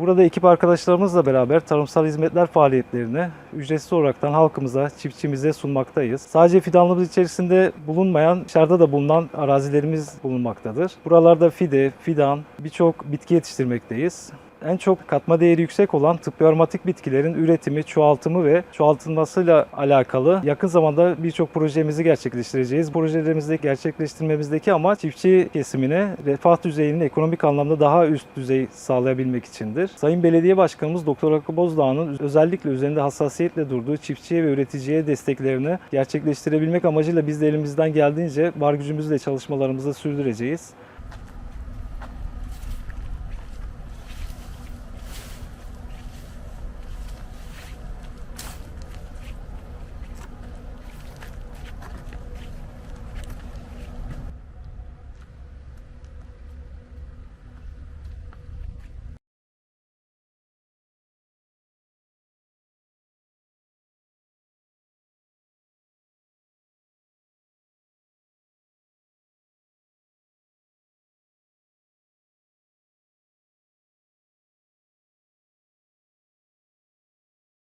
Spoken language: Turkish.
Burada ekip arkadaşlarımızla beraber tarımsal hizmetler faaliyetlerini ücretsiz olaraktan halkımıza, çiftçimize sunmaktayız. Sadece fidanlığımız içerisinde bulunmayan, dışarıda da bulunan arazilerimiz bulunmaktadır. Buralarda fide, fidan, birçok bitki yetiştirmekteyiz. En çok katma değeri yüksek olan tıbbi aromatik bitkilerin üretimi, çoğaltımı ve çoğaltılmasıyla alakalı yakın zamanda birçok projemizi gerçekleştireceğiz. Projelerimizde gerçekleştirmemizdeki amaç çiftçi kesimine refah düzeyini ekonomik anlamda daha üst düzey sağlayabilmek içindir. Sayın Belediye Başkanımız Doktor Hakkı Bozdağ'ın özellikle üzerinde hassasiyetle durduğu çiftçiye ve üreticiye desteklerini gerçekleştirebilmek amacıyla biz de elimizden geldiğince var gücümüzle çalışmalarımızı sürdüreceğiz.